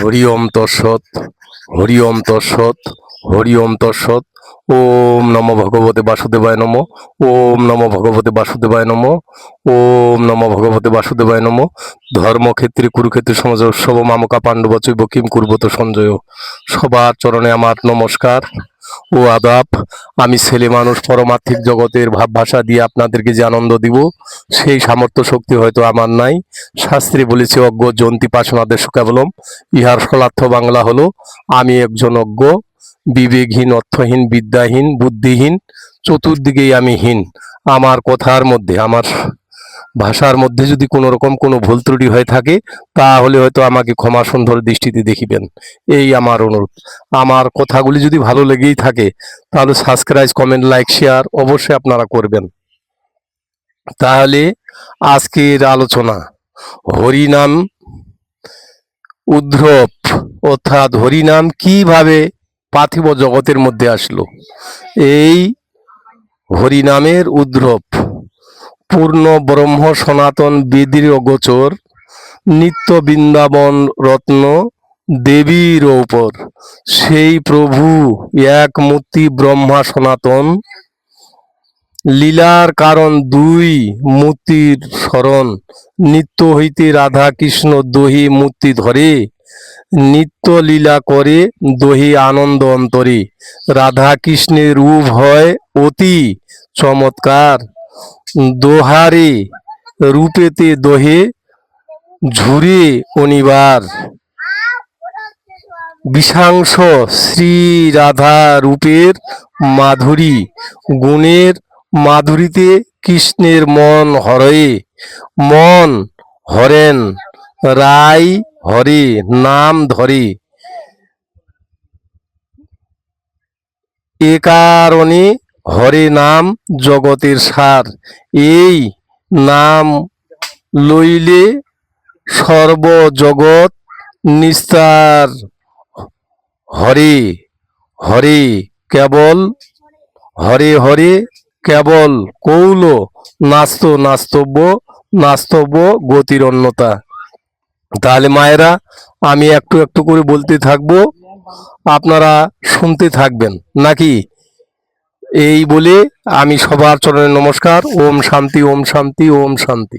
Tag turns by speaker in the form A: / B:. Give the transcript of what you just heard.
A: হরি ওম তৎসৎ হরি ওম তৎসৎ হরি ওম তৎসৎ, ওম নম ভগবতে বাসুদেবায় নম, ওম নম ভগবতে বাসুদেবায় নম, ওম নম ভগবতে বাসুদেবায় নম। ধর্মক্ষেত্রে, কুরুক্ষেত্রে, সমাজ উৎসব, মামকা, পাণ্ডব, চৈব, কিম, কুর্বত, সঞ্জয়, সবার চরণে আমার নমস্কার। ও আদাব, আমি ছেলে মানুষ, পরমার্থিক জগতের ভাব ভাষা দিয়ে আপনাদেরকে যে আনন্দ দিব, সেই সামর্থ্য শক্তি হয়তো আমার নাই। শাস্ত্রে বলেছে, অজ্ঞ জন্তি পাশনাদের কেবলম ইহার ফলার্থ বাংলা হলো, আমি একজন অজ্ঞ, বিবেকহীন, অর্থহীন, বিদ্যাহীন, বুদ্ধিহীন, চতুর্দিকেই আমি হীন। আমার কথার মধ্যে, আমার ভাষার মধ্যে যদি কোনো রকম কোনো ভুল ত্রুটি হয়ে থাকে, তাহলে হয়তো আমাকে ক্ষমা সুন্দর দৃষ্টিতে দেখিবেন। এই আমার অনুরোধ। আমার কথাগুলি যদি ভালো লেগেই থাকে, তাহলে সাবস্ক্রাইব কমেন্ট লাইক শেয়ার অবশ্যই আপনারা করবেন। তাহলে আজকের আলোচনা, হরিনাম উদ্রব অর্থাৎ হরিনাম কীভাবে পার্থিব জগতের মধ্যে আসলো? এই হরিনামের উদ্রব পূর্ণ ব্রহ্ম সনাতন বেদির অগোচর নিত্য বৃন্দাবন রত্ন দেবীর উপর সেই প্রভু এক মূর্তি ব্রহ্মা সনাতন। লীলার কারণ দুই মূর্তির স্মরণ। নিত্য হইতে রাধা কৃষ্ণ দহি মূর্তি ধরে। নিত্য লীলা করে দহি আনন্দ অন্তরে। রাধা কৃষ্ণের রূপ হয় অতি চমৎকার। দোহারে রূপেতে দোহে ঝুরে অনিবার। বিষাংশ শ্রী রাধা রূপের মাধুরী, গুণের মাধুরীতে কৃষ্ণের মন হরে মন হরেন, রাই হরে, নাম ধরে। এ কারণে হরে নাম জগতের সার। এই নাম লইলে সর্বজগৎ নিস্তার। হরে হরে কেবল, হরে হরে কেবল। কৌল নাস্ত, নাস্তব্য নাস্তব্য গতির অন্যতা তাহলে মায়েরা, আমি একটু একটু করে বলতে থাকব। আপনারা শুনতে থাকবেন, নাকি? এই বলে আমি সবার চরণে নমস্কার। ওম শান্তি ওম শান্তি ওম শান্তি।